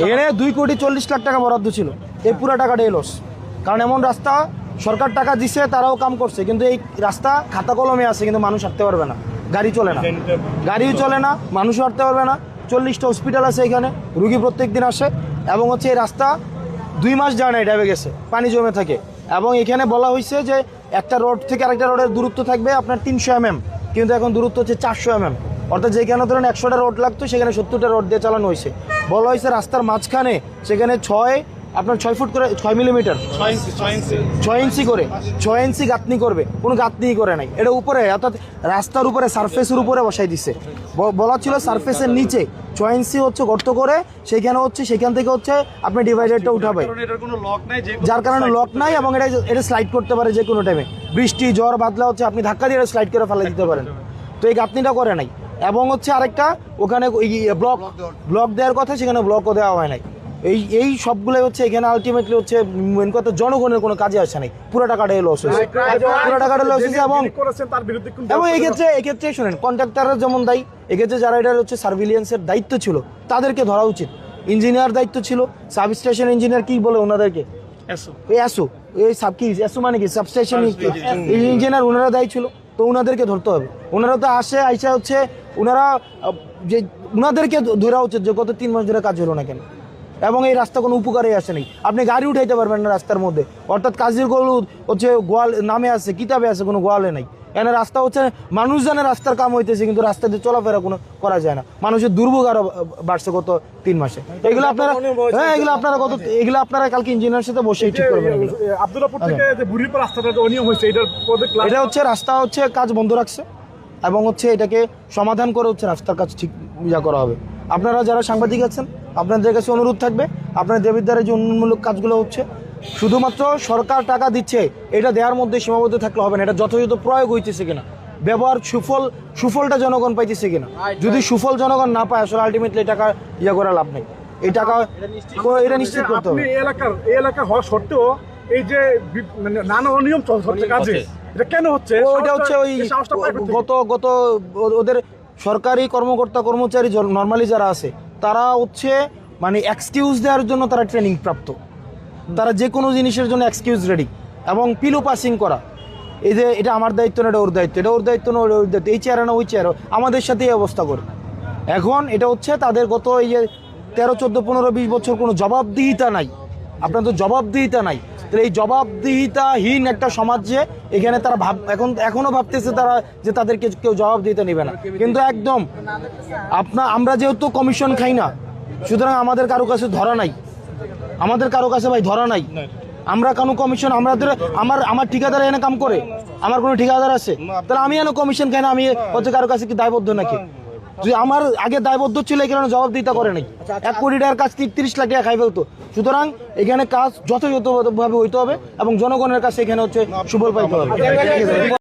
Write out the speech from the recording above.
এখানে দুই কোটি চল্লিশ লাখ টাকা বরাদ্দ ছিল। এই পুরো টাকাটা এলোস কারণ এমন রাস্তা সরকার টাকা দিছে, তারাও কাম করছে। কিন্তু এই রাস্তা খাতা কলমে আছে, কিন্তু মানুষ হাঁটতে পারবে না। গাড়ি চলে না। গাড়িও চলে না, মানুষও হাঁটতে পারবে না। চল্লিশটা হসপিটাল আছে এখানে, রুগী প্রত্যেক দিন আসে। এবং হচ্ছে এই রাস্তা দুই মাস যায় না ডেবে গেছে। পানি জমে থাকে। এবং এখানে বলা হয়েছে যে একটা রোড থেকে আরেকটা রোডের দূরত্ব থাকবে আপনার তিনশো এমএম কিন্তু এখন দূরত্ব হচ্ছে চারশো এমএম অর্থাৎ যেখানে ধরেন একশোটা রোড লাগতো, সেখানে সত্তরটা রোড দিয়ে চালানো হয়েছে বলা হয়েছে রাস্তার মাঝখানে সেখানে ছয় আপনার ছয় ফুট করে ছয় মিলিমিটার ছয় ইঞ্চি করে ছয় ইঞ্চি গাঁথনি করবে কোনো গাঁথনি করে নাই। এটা উপরে অর্থাৎ রাস্তার উপরে সারফেসের উপরে বসাই দিচ্ছে ব- বলা ছিল সারফেসের নিচে ছয় ইঞ্চি হচ্ছে গর্ত করে সেইখানে হচ্ছে সেখান থেকে হচ্ছে আপনি ডিভাইডারটা উঠাবে। যার কারণে লক নাই এবং এটা এটা স্লাইড করতে পারে যে কোনো টাইমে বৃষ্টি ঝড় বাদলা হচ্ছে আপনি ধাক্কা দিয়ে স্লাইড করে ফেলে দিতে পারেন। তো এই গাঁথনিটা করে নাই। এবং হচ্ছে আরেকটা ওখানে ব্লক ব্লক দেওয়ার কথা সেখানে ব্লকও দেওয়া হয় নাই। এই এই সবগুলোই হচ্ছে এখানে আলটিমেটলি হচ্ছে মেন কথা জনগণের কোনো কাজে আসে নাই। পুরো টাকাটা লস হয়েছে। পুরো টাকাটা লস হয়েছে এবং এবং এই ক্ষেত্রে এই ক্ষেত্রে শুনেন কন্ট্রাক্টররা যেমন দায়ী এক্ষেত্রে যারা এটা হচ্ছে সার্ভিলিয়েন্সের দায়িত্ব ছিল তাদেরকে ধরা উচিত। ইঞ্জিনিয়ার দায়িত্ব ছিল সাব স্টেশন ইঞ্জিনিয়ার কি বলে ওনাদেরকে? এই অ্যাসো এই সাব কি অ্যাসো মানে কি? সাব সাবস্টেশন ইঞ্জিনিয়ার ওনারা দায়ী ছিল তো ওনাদেরকে ধরতে হবে। ওনারা তো আসে আইসা হচ্ছে ওনারা যে ওনাদেরকে ধরা উচিত যে গত তিন মাস ধরে কাজ হলো না কেন? এবং এই রাস্তা কোনো উপকারে আসে নাই। আপনি গাড়ি উঠাইতে পারবেন না রাস্তার মধ্যে। অর্থাৎ কাজের গলু হচ্ছে গোয়াল নামে আছে কিতাবে আছে কোনো গোয়ালে নাই। এখানে রাস্তা হচ্ছে মানুষ জানে রাস্তার কাম হইতেছে কিন্তু রাস্তা দিয়ে চলাফেরা কোনো করা যায় না। মানুষের দুর্ভোগ আরও বাড়ছে গত তিন মাসে। এগুলো আপনারা হ্যাঁ এগুলো আপনারা কত এগুলো আপনারা কালকে ইঞ্জিনিয়ার সাথে বসে ঠিক করবেন এগুলো। থেকে যে বুড়ির রাস্তাটা অনিয়ম হয়েছে এটার পদে ক্লাস এটা হচ্ছে রাস্তা হচ্ছে কাজ বন্ধ রাখছে। এবং হচ্ছে এটাকে সমাধান করে হচ্ছে রাস্তার কাজ ঠিক ইয়া করা হবে। আপনারা যারা সাংবাদিক আছেন, আপনাদের কাছে অনুরোধ থাকবে, আপনার দেবিদ্বারের যে উন্নয়নমূলক কাজগুলো হচ্ছে, শুধুমাত্র সরকার টাকা দিচ্ছে, এটা দেওয়ার মধ্যে সীমাবদ্ধ থাকলে হবে না, এটা যথাযথ প্রয়োগ হইতেছে কিনা, ব্যবহার সুফল, সুফলটা জনগণ পাইতেছে কিনা। যদি সুফল জনগণ না পায়, আসলে আলটিমেটলি টাকা ইয়া করে লাভ নেই। এই টাকা, এটা নিশ্চিত করতে হবে। এলাকার, এলাকা হওয়া সত্ত্বেও এই যে মানে নানা অনিয়ম চলছে কাজে। এটা কেন হচ্ছে? ও, ওটা হচ্ছে ওই? গত গত ওদের সরকারি কর্মকর্তা কর্মচারী নর্মালি যারা আছে তারা হচ্ছে মানে এক্সকিউজ দেওয়ার জন্য তারা ট্রেনিং প্রাপ্ত। তারা যে কোনো জিনিসের জন্য এক্সকিউজ রেডি এবং পিলো পাসিং করা। এই যে এটা আমার দায়িত্ব না এটা ওর দায়িত্ব। এটা ওর দায়িত্ব না ওর দায়িত্ব। এই চেয়ারে না ওই চেয়ারে আমাদের সাথে এই অবস্থা করে। এখন এটা হচ্ছে তাদের গত এই যে তেরো চোদ্দ পনেরো বিশ বছর কোনো জবাবদিহিতা নাই। আপনার তো জবাবদিহিতা নাই। এই জবাবদিহিতাহীন একটা সমাজ যে এখানে তারা ভাব এখন এখনও ভাবতেছে তারা যে তাদেরকে কেউ জবাবদিহিতা নেবে না। কিন্তু একদম আপনার আমরা যেহেতু কমিশন খাই না সুতরাং আমাদের কারও কাছে ধরা নাই। আমাদের কারও কাছে ভাই ধরা নাই। আমরা কোনো কমিশন আমাদের আমার আমার ঠিকাদার এনে কাম করে আমার কোনো ঠিকাদার আছে তাহলে আমি এনে কমিশন খাই না আমি হচ্ছে কারও কাছে কি দায়বদ্ধ নাকি? যদি আমার আগে দায়বদ্ধ ছিল এখানে জবাবদিহিতা করে নাই। এক কোটি টাকার কাজ তিরিশ লাখ টাকা খাই ফেলতো? সুতরাং এখানে কাজ যথাযথভাবে হইতে হবে এবং জনগণের কাছে এখানে হচ্ছে সুফল পাইতে হবে।